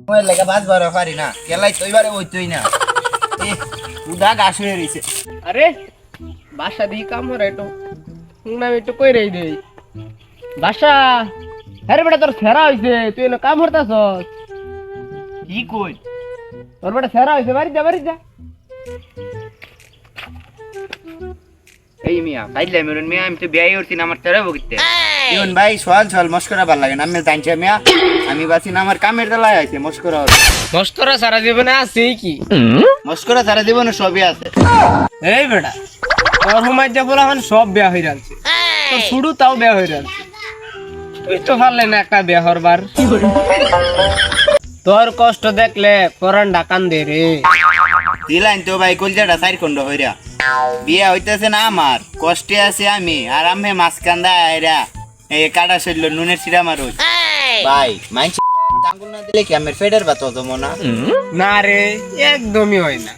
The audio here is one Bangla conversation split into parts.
মোবাইল লেগে বাঁচবার পারি না। গেলাই তো এবারে ওইতই না। উদা গাছ হয়ে রইছে। আরে বাসা দিয়ে কাম হরে একটু শুনলাম একটু কই রে দেই। বাসা হ্যাঁ বেটা তোর ফেরা হয়েছে তুই এনে কাম হরতাছ কি কই? তোর বেটা ফেরা হয়েছে বাড়ি যা বাড়ি যা। এই মিয়া কাইলে মেরুন মিয়া আমি তো বিয়াই করছি না আমার তেরে বকিতে ইউন ভাই সোয়াল সোয়াল মস্করা ভালো লাগে না আমি জানছি মিয়া আমি বাসি না আমার কামের দলায় আছে মস্করা মস্করা সারা জীবনে আছে কি মস্করা সারা জীবনে সবই আছে এই বেটা তোর সময় যা বলা হন সব বিয়া হয়ে যাচ্ছে। তোর শুরু তাও বিয়া হয়ে যাচ্ছে। তুই তো পারলে না একটা বিয়া হরবার। তোর কষ্ট দেখলে কোরআন ডাকান দে রে। দিলাইন তো ভাই কলজাটা সাইড খন্ড হইরা। বিয়া হইতেছে না আমার কষ্টে আছে আমি আর আমি মাছ কান্দা আইরা এই কাটা শরীর নুনের সিরা মারো ভাই মাইন আঙ্গুল না দিলে কি আমার ফেডার বাতো জমো না না রে একদমই হয় না।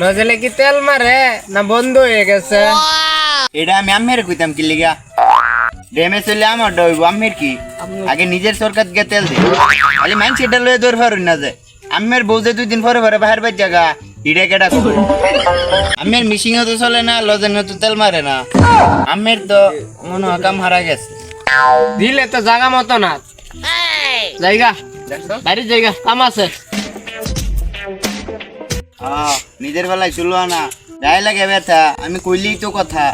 নজলে কি তেল মারে? না বন্ধ হয়ে গেছে। এটা আমি আমের কইতাম কি লিগা? ডেমে চলে আমার ডইব আমের কি? আগে নিজের সরকার গে তেল দে। খালি মাইন সেটা লয়ে দৌড় ফারুন না যে। আমের বউজে দুই দিন পরে পরে বাহির বাই জায়গা ইডে কেটা আমের মিশিং তো চলে না লজেন তো তেল মারে না। আমের তো মনে হয় কাম হারা গেছে। দিলে তো জায়গা মতো না। জায়গা বাড়ির জায়গা কাম আছে। নিজের বেলায় চলো না গায়ে লাগে ব্যথা আমি কইলেই তো কথা।